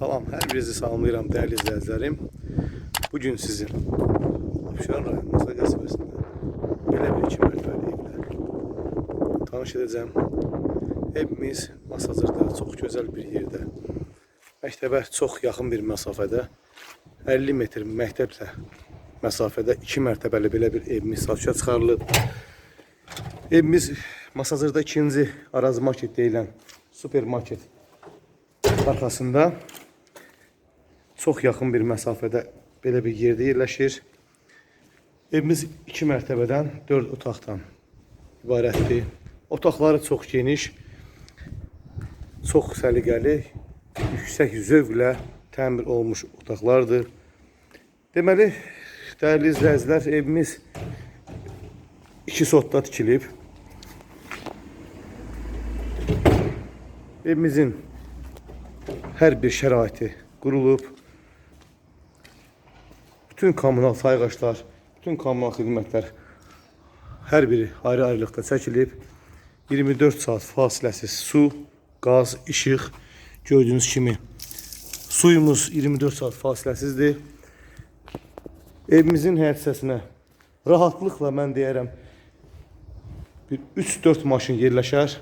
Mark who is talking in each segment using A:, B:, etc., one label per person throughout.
A: Salam, hər birinizi salamlayıram dəyərli izləyicilərim. Bu gün sizin Abşeron rayon Masa qəsəbəsində belə bir iki mərtəbəli evlə tanış edəcəm. Evimiz Masazırda çox gözəl bir yerdə. Məktəbə çox yaxın bir məsafədə 50 metr məktəblə məsafədə 2 mərtəbəli belə bir evimiz satışa çıxarılıb. Evimiz Masazırda ikinci Araz Market deyilən supermarket arxasında çox yaxın bir məsafədə belə bir yerdə yerləşir. Evimiz 2 mərtəbədən 4 otaqdan ibarətdir. Otaqları çox geniş, çox səliqəli, yüksək zövqlə təmir olmuş otaqlardır. Deməli, dəyərli izləyicilər, evimiz iki sotda tikilib. Evimizin hər bir şəraiti qurulub. Bütün kommunal sayğaçlar, bütün kommunal xidmətlər hər biri ayrı-ayrılıqda çəkilib. 24 saat fasiləsiz su, qaz, işıq gördüyünüz kimi suyumuz 24 saat fasiləsizdir. Evimizin həyət hissəsinə rahatlıqla mən deyərəm bir 3-4 maşın yerləşər.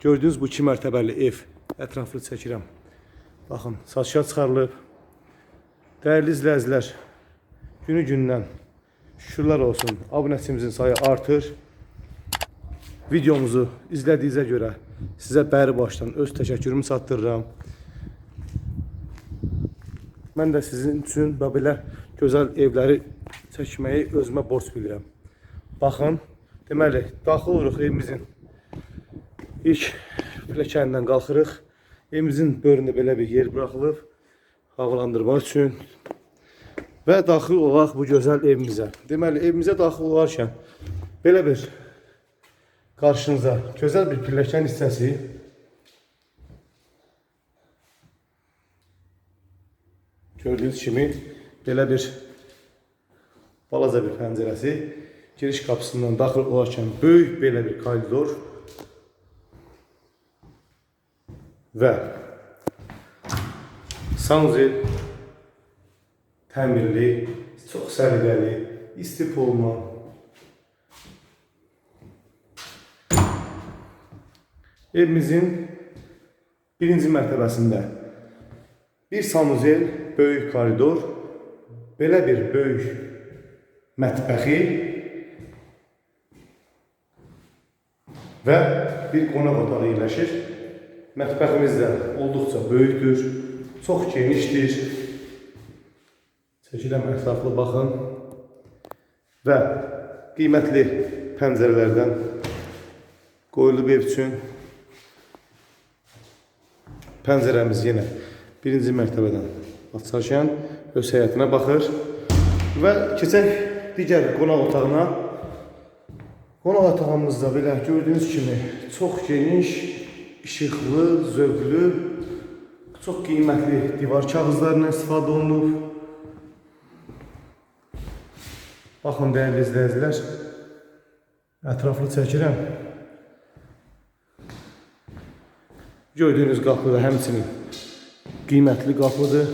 A: Gördüyünüz bu 2 mərtəbəli ev ətraflı çəkirəm. Baxın, satışa çıxarılıb. Dəyərli izləyicilər, günü gündən şükürlər olsun. Abunəçimizin sayı artır. Videomuzu izlədiyinizə görə sizə bəri başdan öz təşəkkürümü çatdırıram. Mən də sizin üçün və belə gözəl evləri çəkməyi özümə borc bilirəm. Baxın, deməli, daxil oluruq evimizin ilk pilləkənindən qalxırıq. Evimizin bölündə belə bir yer buraxılıb havalandırmaq üçün və daxil olaq bu gözəl evimizə. Deməli, evimizə daxil olarkən belə bir qarşınıza gözəl bir pilləkən hissəsi gördüyünüz kimi belə bir balaca bir pəncərəsi giriş qapısından daxil olarkən böyük belə bir koridor və sanuzel təmirli, çox səliqəli, istif olma. Evimizin birinci mərtəbəsində bir sanuzel, böyük koridor, belə bir böyük mətbəxi və bir qonaq otağı yerləşir. Mətbəximiz də olduqca böyükdür, çox genişdir. Çəkiləm ətraflı baxın və qiymətli pəncərələrdən qoyulub ev üçün pəncərəmiz yenə birinci mərtəbədən açarkən öz həyətinə baxır və keçək digər qonaq otağına. Qonaq otağımızda belə gördüyünüz kimi çox geniş, işıqlı, zövqlü, çox qiymətli divar kağızlarından istifadə olunub. Baxın dəyərli izləyicilər, ətraflı çəkirəm. Gördüyünüz qapı da həmçinin qiymətli qapıdır.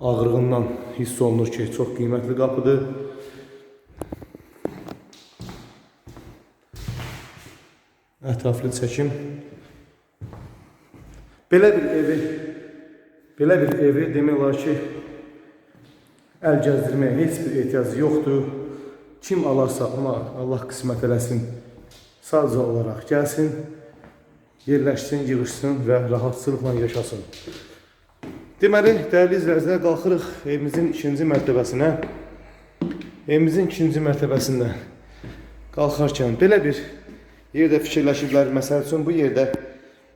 A: Ağırlığından hiss olunur ki, çox qiymətli qapıdır. Ətraflı çəkim. Belə bir evi, belə bir evi demək olar ki, əl gəzdirməyə heç bir ehtiyacı yoxdur. Kim alarsa ona Allah qismət eləsin. Sadəcə olaraq gəlsin, yerləşsin, yığışsın və rahatçılıqla yaşasın. Deməli, dəyərli izləyicilər, qalxırıq evimizin ikinci mərtəbəsinə. Evimizin ikinci mərtəbəsində qalxarkən belə bir yerdə fikirləşiblər. Məsəl üçün bu yerdə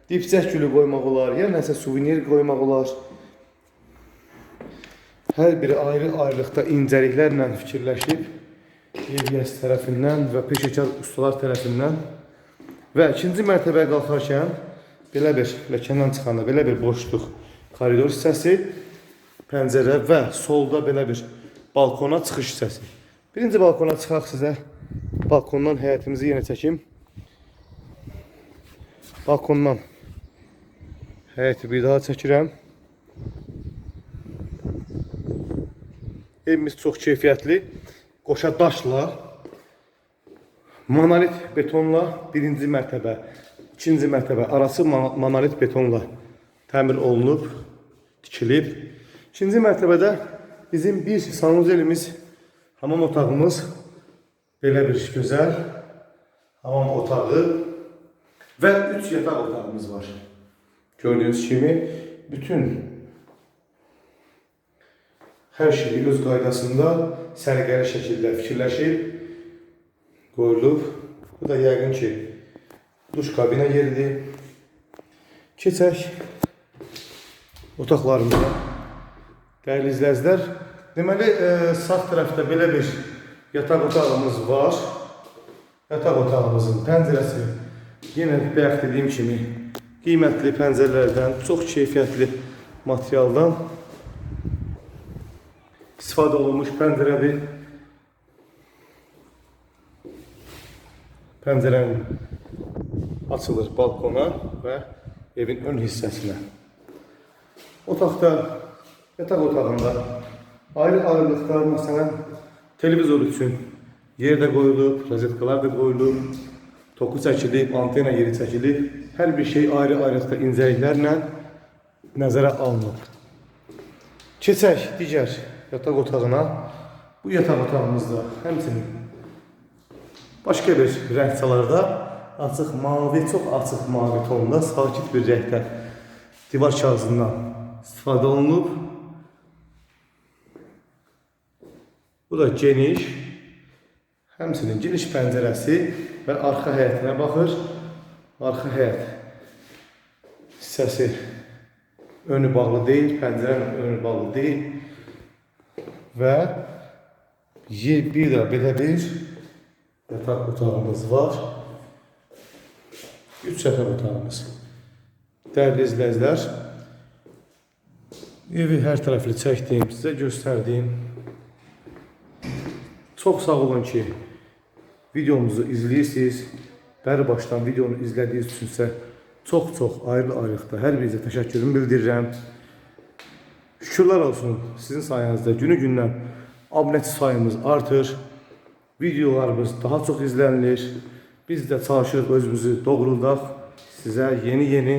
A: dipçək gülü qoymaq olar, ya nəsə suvenir qoymaq olar. Hər biri ayrı-ayrılıqda incəliklərlə fikirləşib Evyəs tərəfindən və peşəkar ustalar tərəfindən və ikinci mərtəbəyə qalxarkən belə bir ləkəndən çıxanda belə bir boşluq koridor hissəsi, pəncərə və solda belə bir balkona çıxış hissəsi. Birinci balkona çıxaq sizə balkondan həyətimizi yenə çəkim. Balkondan həyəti bir daha çəkirəm. Evimiz çox keyfiyyətli. Qoşa daşla, monolit betonla birinci mərtəbə, ikinci mərtəbə arası monolit betonla təmir olunub, tikilib. İkinci mərtəbədə bizim bir sanuzelimiz, hamam otağımız belə bir gözəl hamam otağı və 3 yataq otağımız var. Gördüyünüz kimi bütün hər şey öz qaydasında sərgəli şəkildə fikirləşib qoyulub. Bu da yəqin ki duş kabinə yeridir. Keçək otaqlarımıza. Dəyərli izləyicilər, deməli e, sağ tərəfdə belə bir yataq otağımız var. Yataq otağımızın pəncərəsi yenə bayaq dediyim kimi qiymətli pəncərələrdən, çox keyfiyyətli materialdan istifadə olunmuş pəncərədir. Pəncərənin açılır balkona və evin ön hissəsinə. Otaqda, yataq otağında ayrı-ayrılıqlar, məsələn, televizor üçün yer də qoyulub, da qoyulub, toku çəkilib, antena yeri çəkilib, hər bir şey ayrı-ayrılıqda incəliklərlə nəzərə alınıb. Keçək digər yataq otağına. Bu yataq otağımızda həmçinin başqa bir rəng çalarda açıq mavi, çox açıq mavi tonda sakit bir rəngdə divar kağızından istifadə olunub. Bu da geniş, həmçinin geniş pəncərəsi və arxa həyətinə baxır. Arxa həyət hissəsi önü bağlı deyil, pəncərənin önü bağlı deyil. Və bir də belə bir yataq otağımız var. Üç yataq otağımız. Dəyərli izləyicilər, evi hər tərəfli çəkdim, sizə göstərdim. Çox sağ olun ki, videomuzu izləyirsiniz. Bəri başdan videonu izlədiyiniz üçünsə çox-çox ayrı-ayrılıqda hər birinizə təşəkkürümü bildirirəm. Şükürlər olsun sizin sayənizdə günü-gündən abunəçi sayımız artır. Videolarımız daha çox izlənilir. Biz də çalışırıq özümüzü doğruldaq. Sizə yeni-yeni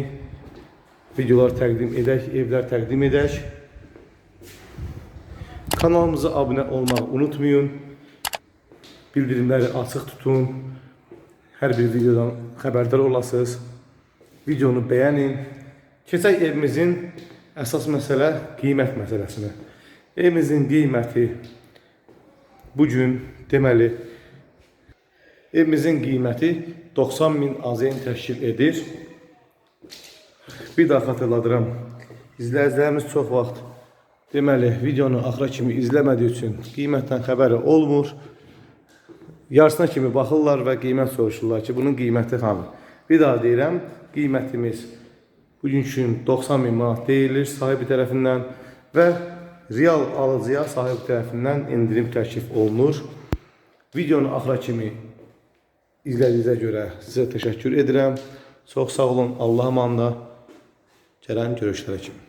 A: videolar təqdim edək, evlər təqdim edək. Kanalımıza abunə olmağı unutmayın. Bildirimləri açıq tutun. Hər bir videodan xəbərdar olasınız. Videonu bəyənin. Keçək evimizin əsas məsələ qiymət məsələsinə. Evimizin qiyməti bu gün deməli evimizin qiyməti 90 min AZN təşkil edir. Bir daha xatırladıram. İzləyicilərimiz çox vaxt deməli videonu axıra kimi izləmədiyi üçün qiymətdən xəbəri olmur. Yarısına kimi baxırlar və qiymət soruşurlar ki, bunun qiyməti hanı? Bir daha deyirəm, qiymətimiz bugün üçün 90 min manat deyilir sahibi tərəfindən və real alıcıya sahibi tərəfindən endirim təklif olunur. Videonu axıra kimi izlədiyinizə görə sizə təşəkkür edirəm. Çox sağ olun. Allah'a emanet. Gələn görüşlərə kimi.